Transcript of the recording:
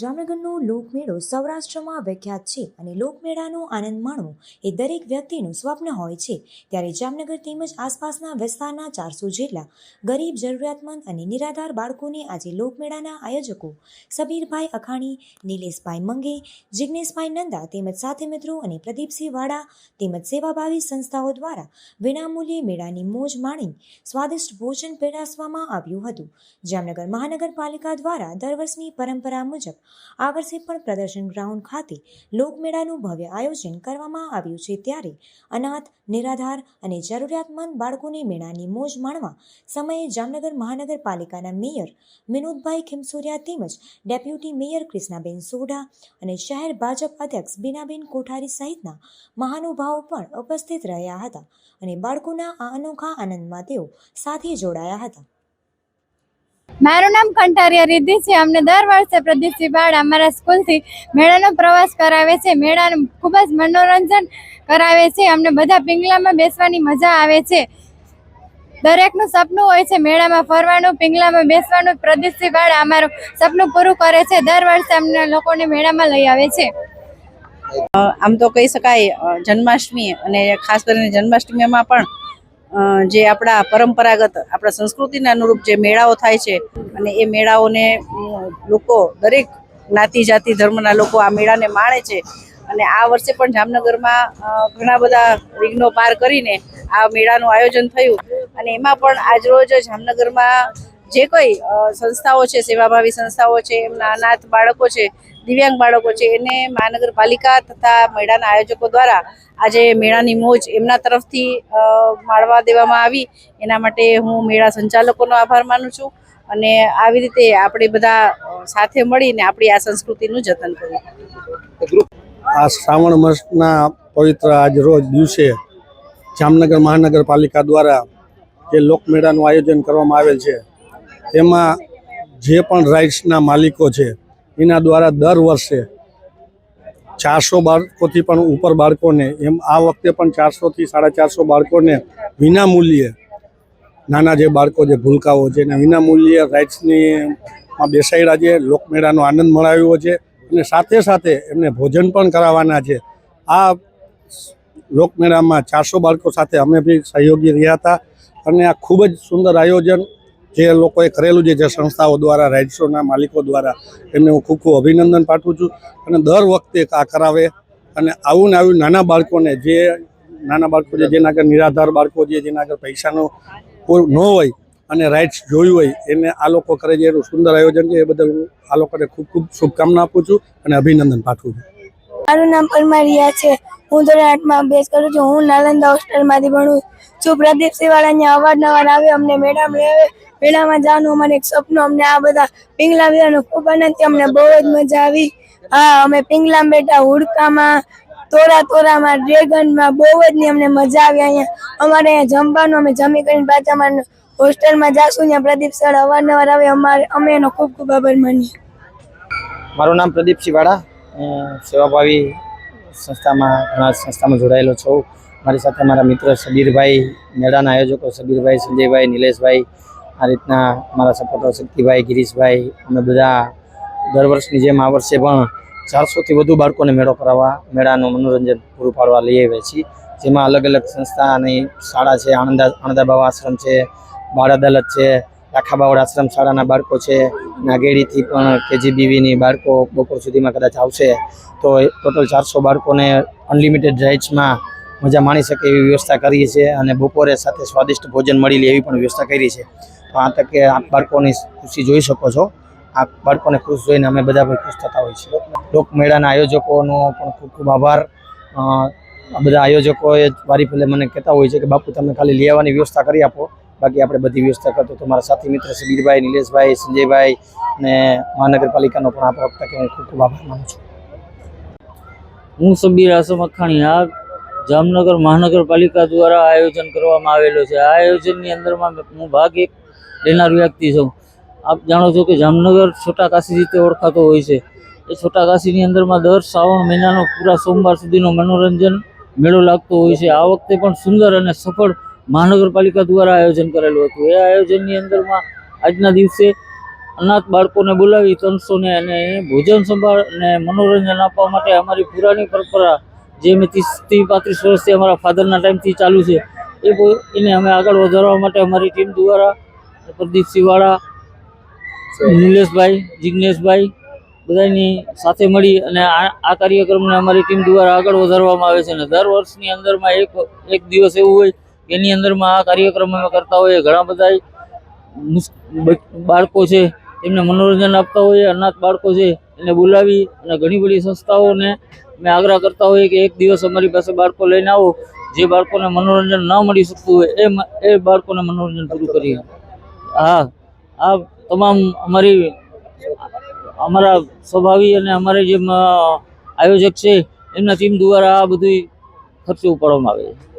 જામનગરનો લોકમેળો સૌરાષ્ટ્રમાં વિખ્યાત છે અને લોકમેળાનો આનંદ માણવો એ દરેક વ્યક્તિનું સ્વપ્ન હોય છે. ત્યારે જામનગર તેમજ આસપાસના વિસ્તારના ચારસો જેટલા ગરીબ, જરૂરિયાતમંદ અને નિરાધાર બાળકોને આજે લોકમેળાના આયોજકો સબીરભાઈ અખાણી, નિલેશભાઈ મંગે જિજ્ઞેશભાઈ નંદા તેમજ સાથી મિત્રો અને પ્રદીપસિંહ વાડા તેમજ સેવાભાવી સંસ્થાઓ દ્વારા વિનામૂલ્યે મેળાની મોજ માણી સ્વાદિષ્ટ ભોજન પીરસવામાં આવ્યું હતું. જામનગર મહાનગરપાલિકા દ્વારા દર વર્ષની પરંપરા મુજબ આ વર્ષે પણ પ્રદર્શન ગ્રાઉન્ડ ખાતે લોકમેળાનું ભવ્ય આયોજન કરવામાં આવ્યું છે ત્યારે અનાથ, નિરાધાર અને જરૂરિયાતમંદ બાળકોને મેળાની મોજ માણવા સમયે જામનગર મહાનગરપાલિકાના મેયર વિનોદભાઈ ખીમસોરિયા તેમજ ડેપ્યુટી મેયર કૃષ્ણાબેન સોઢા અને શહેર ભાજપ અધ્યક્ષ બીનાબેન કોઠારી સહિતના મહાનુભાવો પણ ઉપસ્થિત રહ્યા હતા અને બાળકોના આ અનોખા આનંદમાં તેઓ સાથે જોડાયા હતા. મારું નામ કંઠારિયા રિદ્ધિ છે. અમને દર વર્ષે પ્રદીપસિંહ બાળ અમારા સ્કૂલથી મેળાનો પ્રવાસ કરાવે છે. મેળાનું ખૂબ જ મનોરંજન કરાવે છે. અમને બધા પિંગલામાં બેસવાની મજા આવે છે. દરેકનું સપનું હોય છે મેળામાં ફરવાનું, પિંગલામાં બેસવાનું. પ્રદીપસિંહ બાળ અમારું સપનું પૂરું કરે છે. દર વર્ષે અમને લોકોને મેળામાં લઈ આવે છે. આમ તો કહી શકાય જન્માષ્ટમી અને ખાસ કરીને જન્માષ્ટમીમાં પણ જે આપણા પરંપરાગત, આપણા સંસ્કૃતિના અનુરૂપ જે મેળાઓ થાય છે અને એ મેળાઓને લોકો, દરેક જ્ઞાતિ, જાતિ, ધર્મના લોકો આ મેળાને માણે છે. અને આ વર્ષે પણ જામનગરમાં ઘણા બધા વિઘ્નો પાર કરીને આ મેળાનું આયોજન થયું. અને એમાં પણ આજરોજ જામનગરમાં જે કોઈ સંસ્થાઓ છે, સેવાભાવી સંસ્થાઓ છે, એમના અનાથ બાળકો છે દિવ્યાંગ બાળકો છે એને મહાનગરપાલિકા તથા મેળાના આયોજકો દ્વારા આજે મેળાની મોજ એમના તરફથી માળવા દેવામાં આવી. એના માટે હું મેળા સંચાલકોનો આભાર માનું છું અને આવી રીતે આપણે બધા સાથે મળીને આપણી આ સંસ્કૃતિનું જતન કરીએ. આ શ્રાવણ માસના પવિત્ર આજ રોજ દિવસે જામનગર મહાનગરપાલિકા દ્વારા જે લોકમેળાનું આયોજન કરવામાં આવેલ છે, તેમાં જે પણ રાઇટ્સના માલિકો છે એના દ્વારા દર વર્ષે ચારસો બાળકોથી પણ ઉપર બાળકોને એમ આ વખતે પણ ચારસોથી સાડા ચારસો બાળકોને વિના મૂલ્યે નાના જે બાળકો જે ભૂલકાઓ છે એને વિના મૂલ્યે રાઇટ્સની માં બેસાડ્યા છે, લોકમેળાનો આનંદ મળાવ્યો છે અને સાથે સાથે એમને ભોજન પણ કરાવવાના છે. આ લોકમેળામાં ચારસો બાળકો સાથે અમે બી સહયોગી રહ્યા હતા અને આ ખૂબ જ સુંદર આયોજન જે લોકોએ કરેલું છે, જે સંસ્થાઓ દ્વારા રાઇટ્સોના માલિકો દ્વારા, એમને હું ખૂબ ખૂબ અભિનંદન પાઠવું છું. અને દર વખતે આ કરાવે અને આવું ને આવું નાના બાળકોને જે નાના બાળકો છે, જેના આગળ નિરાધાર બાળકો છે, જેના આગળ પૈસાનો કોઈ ન હોય અને રાઇટ્સ જોયું હોય, એને આ લોકો કરે છે, એનું સુંદર આયોજન છે, એ બદલ હું આ લોકોને ખૂબ ખૂબ શુભકામના આપું છું અને અભિનંદન પાઠવું છું. મારું નામ પરમારિયા છે. હું ધોરણ આઠમાં અભ્યાસ કરું છું. હું નાલંદા હોસ્ટેલમાંથી ભણું છું. પ્રદીપ સિવાળા અહીંયા અવારનવાર આવે, અમને મેડમ લઈ આવે. મેળામાં જવાનું અમારે એક સપનું. અમને આ બધા પિંગલા વિધાનો ખૂબ આનંદ અમને બહુ જ મજા આવી. હા, અમે પિંગલામાં બેઠા હુડકામાં તોરા તોરામાં ડ્રેગનમાં, બહુ જ અમને મજા આવી અહીંયા. અમારે અહીંયા જમવાનું, અમે જમી કરીને પાછા અમારે હોસ્ટેલમાં જાશું. ત્યાં પ્રદીપ સર અવારનવાર આવે. અમારે, અમે એનો ખૂબ ખૂબ આભાર માનીએ. મારું નામ પ્રદીપસિંહ વાળા હું સેવાભાવી સંસ્થામાં, ઘણા સંસ્થામાં જોડાયેલો છું. મારી સાથે મારા મિત્ર સબીરભાઈ મેળાના આયોજકો સબીરભાઈ, સંજયભાઈ, નિલેશભાઈ આ રીતના મારા સપોર્ટર શક્તિભાઈ, ગિરીશભાઈ, અમે બધા દર વર્ષની જેમ આ વર્ષે પણ ચારસોથી વધુ બાળકોને મેળો કરાવવા, મેળાનું મનોરંજન પૂરું પાડવા લઈ આવ્યા છીએ. જેમાં અલગ અલગ સંસ્થાની શાળા છે, આણંદા આણંદાબાવ આશ્રમ છે, બાળ અદાલત છે લાખાબાવડ આશ્રમ શાળાના બાળકો છે નાગેડીથી પણ કેજીબીવીની બાળકો બપોર સુધીમાં કદાચ આવશે, તો ટોટલ ચારસો બાળકોને અનલિમિટેડ રાઇટ્સમાં મજા માણી શકે એવી વ્યવસ્થા કરી છે અને બપોરે સાથે સ્વાદિષ્ટ ભોજન મળી લે એવી પણ વ્યવસ્થા કરી છે. આ તકે આપ બાળકોની ખુશી જોઈ શકો છો. આ બાળકોને ખુશ જોઈને અમે બધા પણ ખુશ થતા હોઈએ છીએ. લોકમેળાના આયોજકોનો પણ ખૂબ ખૂબ આભાર. આ બધા આયોજકોએ વારી પહેલે મને કહેતા હોય છે કે બાપુ તમે ખાલી લઈ આવવાની વ્યવસ્થા કરી આપો. બાકી આપણે બધી વ્યવસ્થા કરતો મારા સાથી મિત્ર સબીરભાઈ નિલેશભાઈ, સંજયભાઈ અને મહાનગરપાલિકાનો પણ આ વખતે હું ખૂબ ખૂબ આભાર માનું છું. હું સબીર આસમ અખાણી આ જામનગર મહાનગરપાલિકા દ્વારા આયોજન કરવામાં આવેલો છે. આ આયોજનની અંદરમાં હું ભાગ એક લેનાર વ્યક્તિ છું. આપ જાણો છો કે જામનગર છોટા કાશી રીતે ઓળખાતો હોય છે. એ છોટા કાશીની અંદરમાં દર શ્રાવણ મહિનાનો પૂરા સોમવાર સુધીનો મનોરંજન મેળો લાગતો હોય છે. આ વખતે પણ સુંદર અને સફળ મહાનગરપાલિકા દ્વારા આયોજન કરેલું હતું. એ આયોજનની અંદરમાં આજના દિવસે અનાથ બાળકોને બોલાવી તનસોને અને ભોજન સંભાળ અને મનોરંજન આપવા માટે અમારી પુરાણી પરંપરા જે મેં ત્રીસથી પાંત્રીસ વર્ષથી અમારા ફાધરના ટાઈમથી ચાલુ છે, એ એને અમે આગળ વધારવા માટે અમારી ટીમ દ્વારા પ્રદીપસિંહ વાળા નિલેશભાઈ જિજ્ઞેશભાઈ બધાની સાથે મળી અને આ કાર્યક્રમને અમારી ટીમ દ્વારા આગળ વધારવામાં આવે છે અને દર વર્ષની અંદરમાં એક એક દિવસ એવું હોય કે એની અંદરમાં આ કાર્યક્રમ અમે કરતા હોઈએ. ઘણા બધા બાળકો છે એમને મનોરંજન આપતા હોઈએ અનાથ બાળકો છે એને બોલાવી અને ઘણી બધી સંસ્થાઓને અમે આગ્રહ કરતા હોઈએ કે એક દિવસ અમારી પાસે બાળકો લઈને આવો. જે બાળકોને મનોરંજન ન મળી શકતું હોય એ એ બાળકોને મનોરંજન પૂરું કરીએ. હા, આ તમામ અમારી, અમારા સ્વભાવી અને અમારે જે આયોજક છે, એમના ટીમ દ્વારા આ બધું ખર્ચો ઉપાડવામાં આવે છે.